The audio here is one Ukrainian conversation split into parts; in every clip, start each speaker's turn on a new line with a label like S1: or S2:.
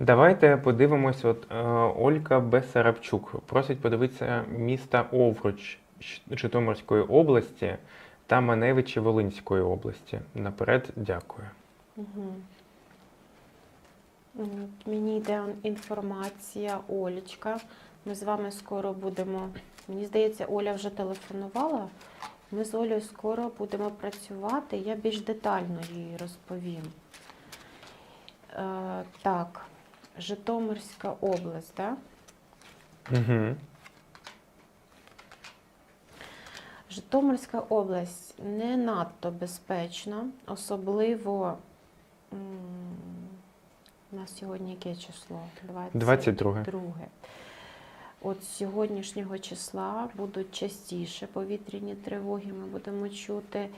S1: Давайте подивимось. От е, Олька Бесарабчук просить подивитися міста Овруч Житомирської області та Маневичі Волинської області. Наперед дякую.
S2: М, Мені йде інформація, Олічка. Ми з вами скоро будемо. Мені здається, Оля вже телефонувала. Ми з Олею скоро будемо працювати. Я більш детально їй розповім. Е, так, Житомирська область, так?
S1: Угу.
S2: Житомирська область не надто безпечна, особливо у нас сьогодні яке число?
S1: 22.
S2: Друге. От з сьогоднішнього числа будуть частіше повітряні тривоги, ми будемо чути.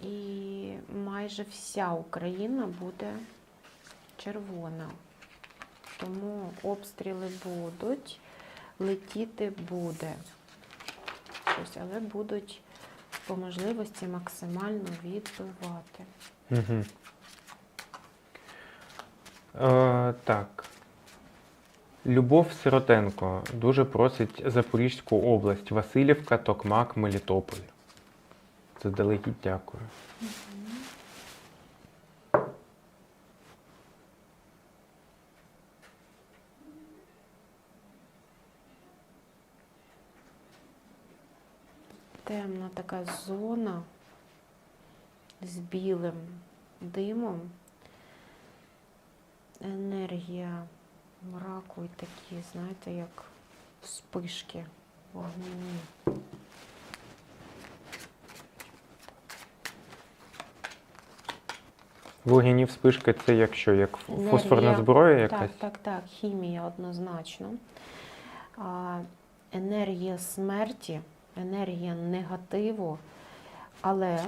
S2: І майже вся Україна буде червона. Тому обстріли будуть, летіти буде. Щось, але будуть по можливості максимально відбивати.
S1: Угу. Е, так. Любов Сиротенко дуже просить Запорізьку область, Васильівка, Токмак, Мелітополь. Заздалегідь дякую.
S2: темна така зона з білим димом. Енергія мраку і такі, знаєте, як спишки вогняні.
S1: Вогняні вспишки це як
S2: Енергія.
S1: фосфорна зброя якась?
S2: Так, так, так, хімія однозначно. А, енергія смерті, енергія негативу, але,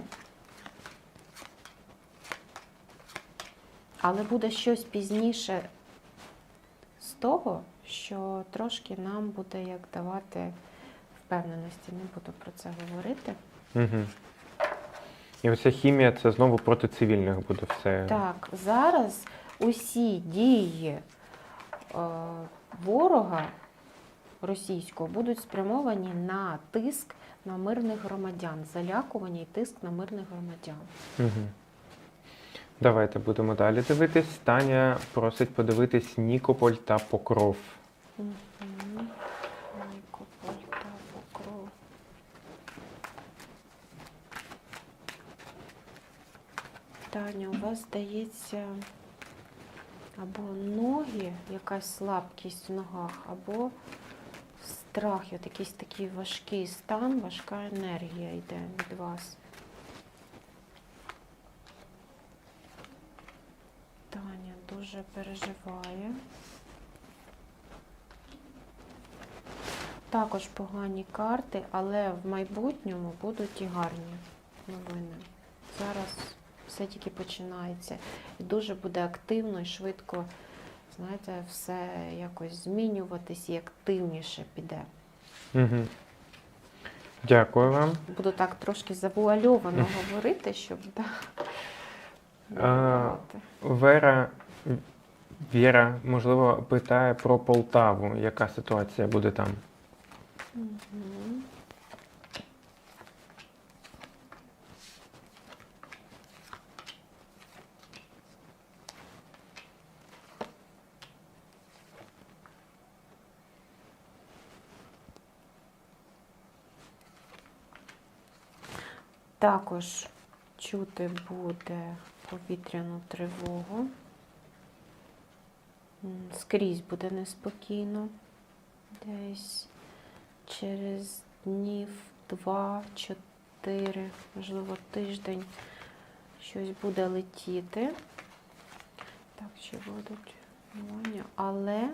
S2: але буде щось пізніше з того, що трошки нам буде як давати впевненості. Не буду про це говорити.
S1: Угу. І оця хімія це знову проти цивільних буде все.
S2: Так, зараз усі дії е, ворога російського будуть спрямовані на тиск на мирних громадян, залякування і тиск на мирних громадян.
S1: Угу. Давайте будемо далі дивитись. Таня просить подивитись Нікополь та Покров.
S2: Мгм. Нікополь та Покров. Таня, у вас здається або ноги, якась слабкість в ногах, або страх, от якийсь такий важкий стан, важка енергія йде від вас. Таня дуже переживає. Також погані карти, але в майбутньому будуть і гарні новини. Зараз все тільки починається. І дуже буде активно і швидко, знаєте, все якось змінюватись і активніше піде.
S1: Угу. Дякую вам.
S2: Буду так трошки завуальовано говорити, щоб да,
S1: А. Вера Віра, можливо, питає про Полтаву. Яка ситуація буде там?
S2: Мгм. Також чути буде повітряну тривогу. Скрізь буде неспокійно. Десь через днів два-чотири, можливо, тиждень щось буде летіти. Так, чи будуть воня. Але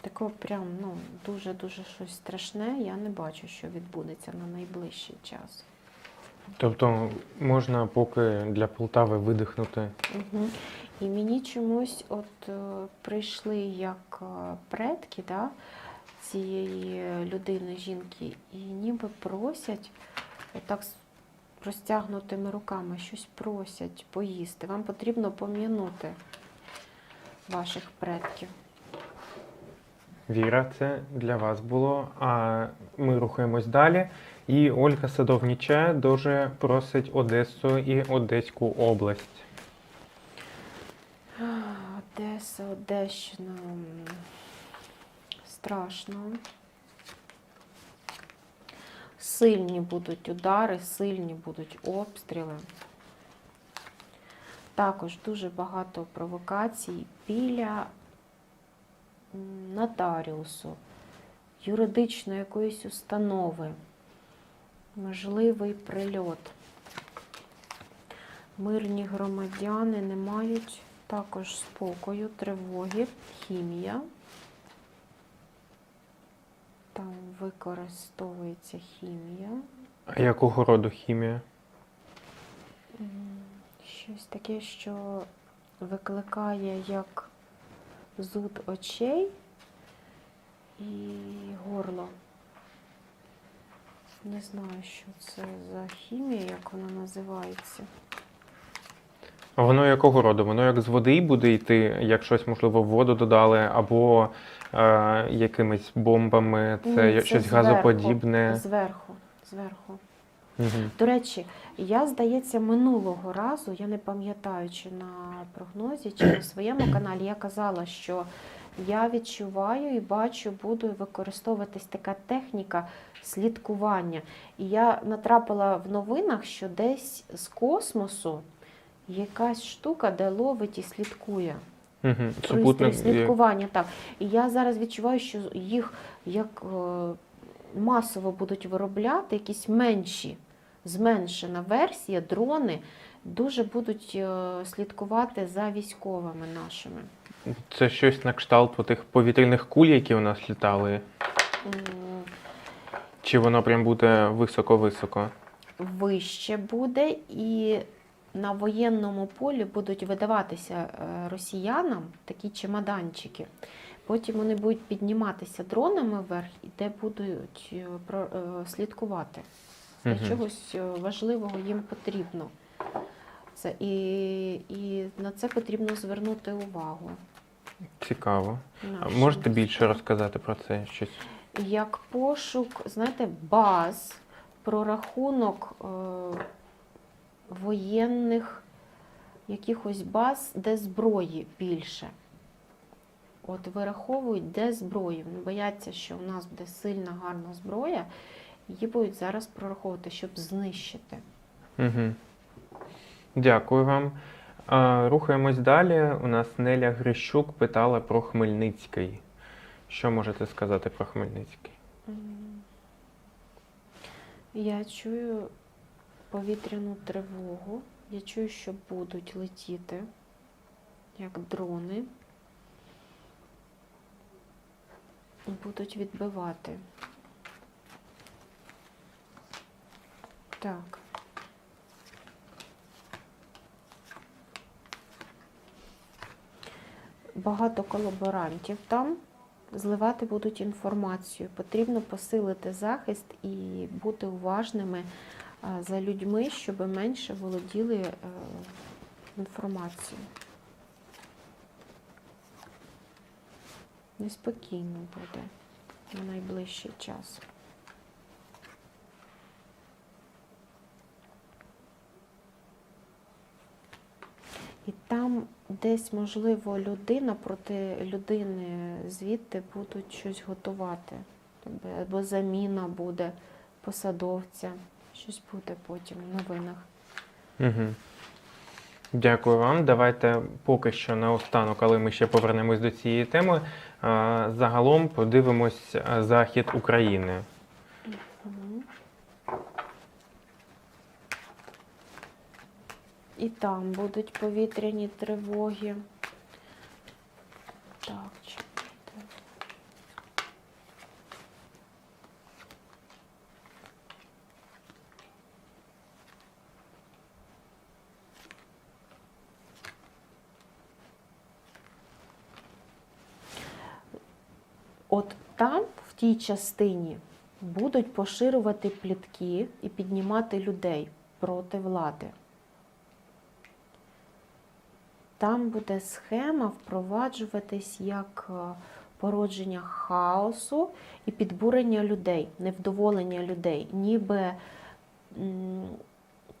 S2: такого прям ну, дуже-дуже щось страшне я не бачу, що відбудеться на найближчий час.
S1: Тобто можна поки для Полтави видихнути.
S2: Угу. І мені чомусь от е, прийшли як е, предки да, цієї людини, жінки, і ніби просять отак с- простягнутими руками щось просять поїсти. Вам потрібно пом'янути ваших предків.
S1: Віра, це для вас було. А ми рухаємось далі. І Ольга Садовніча дуже просить Одесу і Одеську область.
S2: Одеса, Одещина. Страшно. Сильні будуть удари, сильні будуть обстріли. Також дуже багато провокацій біля нотаріусу, юридичної якоїсь установи, можливий прильот. Мирні громадяни не мають також спокою, тривоги, хімія. Там використовується хімія.
S1: А якого роду хімія?
S2: Щось таке, що викликає як зуд очей і горло. Не знаю, що це за хімія, як вона називається.
S1: А воно якого роду? Воно як з води буде йти, як щось, можливо, в воду dodали, або е, якимись бомбами, це,
S2: Ні,
S1: щось
S2: зверху,
S1: газоподібне.
S2: Зверху, зверху.
S1: Мгм.
S2: До речі, я, здається, минулого разу, я не пам'ятаю, чи на прогнозі, чи на своєму каналі, я казала, що я відчуваю і бачу, буде використовуватись така техніка слідкування. І я натрапила в новинах, що десь з космосу якась штука, де ловить і слідкує.
S1: Супутник
S2: слідкування, так. І я зараз відчуваю, що їх як е, масово будуть виробляти, якісь менші, зменшена версія, дрони дуже будуть е, слідкувати за військовими нашими.
S1: Це щось на кшталт тих повітряних куль, які у нас літали. Чи воно прям буде високо-високо?
S2: Вище буде і на воєнному полі будуть видаватися е, росіянам такі чемоданчики. Потім вони будуть підніматися дронами вверх, і де будуть е, е, слідкувати. Для
S1: Мгм.
S2: чогось важливого їм потрібно. Це і, і на це потрібно звернути увагу.
S1: Цікаво. А
S2: нашим
S1: можете більше розказати про це щось?
S2: Як пошук, знаєте, баз, прорахунок е, воєнних якихось баз, де зброї більше. От вираховують, де зброї. Вони бояться, що в нас буде сильна, гарна зброя. Її будуть зараз прораховувати, щоб знищити.
S1: Угу. Дякую вам. Рухаємось далі. У нас Неля Грищук питала про Хмельницький. Що можете сказати про Хмельницький?
S2: Я чую повітряну тривогу. Я чую, що будуть летіти, як дрони. Будуть відбивати. Так. Багато колаборантів там зливати будуть інформацію. Потрібно посилити захист і бути уважними за людьми, щоб менше володіли е, інформацією. Неспокійно буде на найближчий час. І там десь, можливо, людина проти людини звідти будуть щось готувати. Тобто Або заміна буде посадовця, щось буде потім в новинах.
S1: Угу. Дякую вам. Давайте поки що наостанок, але ми ще повернемось до цієї теми. Загалом подивимось захід України.
S2: І там будуть повітряні тривоги. Так, чекайте. От там, в тій частині, будуть поширювати плітки і піднімати людей. проти влади. Там буде схема впроваджуватись як е, породження хаосу і підбурення людей, невдоволення людей, ніби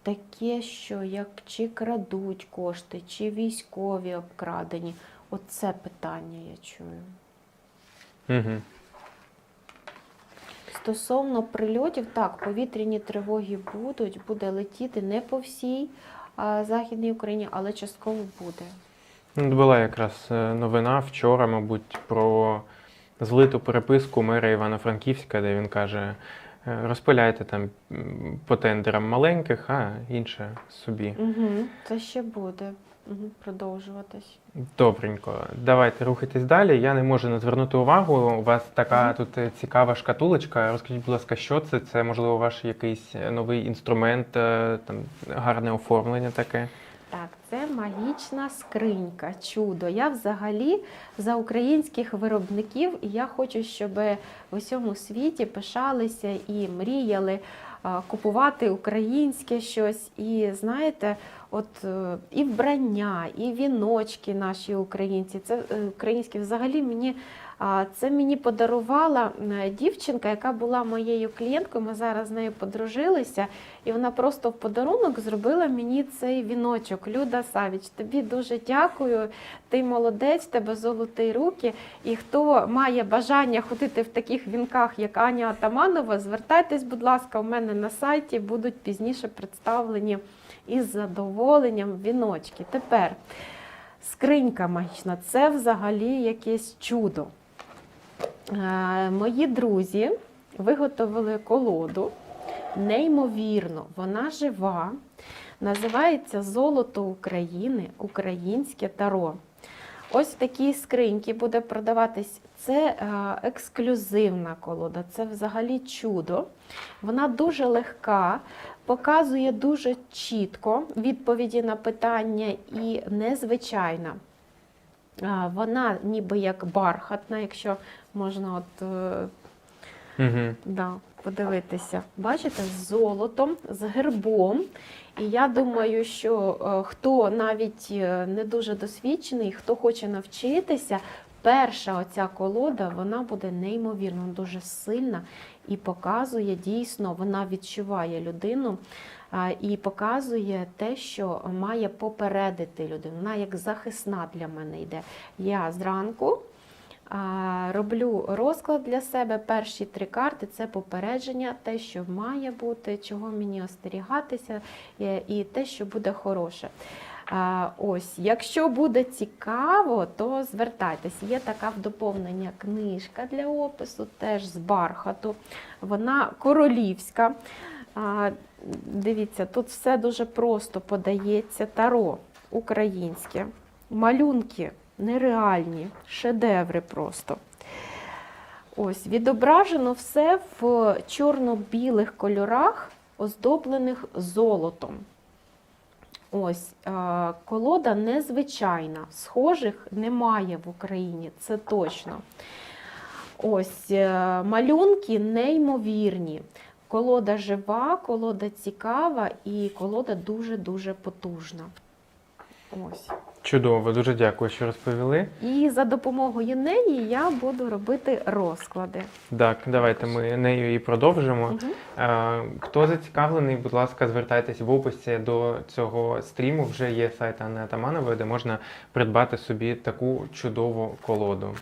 S2: таке, що як чи крадуть кошти, чи військові обкрадені. Оце питання я чую.
S1: Угу.
S2: Стосовно прильотів, так, повітряні тривоги будуть, буде летіти не по всій Західній Україні, але частково буде.
S1: Була якраз е, новина вчора, мабуть, про злиту переписку мера Івано-Франківська, де він каже: е, розпиляйте там по тендерам маленьких, а інше собі.
S2: Угу, це ще буде продовжуватись.
S1: Добренько, давайте рухайтесь далі. Я не можу не звернути увагу. У вас така
S2: Мгм.
S1: тут е, цікава шкатулочка. Розкажіть, будь ласка, що це? Це можливо ваш якийсь е, новий інструмент, е, там гарне оформлення таке.
S2: Так, це магічна скринька, чудо. Я взагалі за українських виробників, і я хочу, щоб в усьому світі пишалися і мріяли купувати українське щось. І знаєте, от е, і вбрання, і віночки наші українці. Це е, українські взагалі мені. Це мені подарувала е, дівчинка, яка була моєю клієнткою. Ми зараз з нею подружилися, і вона просто в подарунок зробила мені цей віночок. Люда Савіч, тобі дуже дякую. Ти молодець, тебе золоті руки. І хто має бажання ходити в таких вінках, як Аня Атаманова, звертайтесь, будь ласка, у мене на сайті будуть пізніше представлені із задоволенням віночки. Тепер скринька магічна це взагалі якесь чудо. Е, Мої друзі виготовили колоду. Неймовірно, вона жива. Називається Золото України, українське таро. Ось в такій скриньці буде продаватись. Це е, ексклюзивна колода, це взагалі чудо. Вона дуже легка, показує дуже чітко відповіді на питання і незвичайна. Вона ніби як бархатна, якщо можна от
S1: Угу.
S2: Да, подивитися. Бачите, з золотом, з гербом. І я думаю, що е, хто навіть е, не дуже досвідчений, хто хоче навчитися, перша оця колода вона буде неймовірно дуже сильна і показує дійсно, вона відчуває людину і показує те, що має попередити людину. Вона як захисна для мене йде. Я зранку. Роблю розклад для себе. Перші три карти це попередження, те, що має бути, чого мені остерігатися, е, і те, що буде хороше. Ось, якщо буде цікаво, то звертайтесь. Є така в доповнення книжка для опису, теж з бархату. Вона королівська. Дивіться, тут все дуже просто подається. Таро українське, малюнки нереальні, шедеври просто. Ось, відображено все в чорно-білих кольорах, оздоблених золотом. Ось, е, колода незвичайна, схожих немає в Україні, це точно. Ось, е, малюнки неймовірні. Колода жива, колода цікава і колода дуже-дуже потужна. Ось.
S1: Чудово, дуже дякую, що розповіли.
S2: І за допомогою неї я буду робити розклади.
S1: Так, давайте ми нею і продовжимо. Е, Хто зацікавлений, будь ласка, звертайтесь в описі до цього стріму. Вже є сайт Анни Атаманової, де можна придбати собі таку чудову колоду.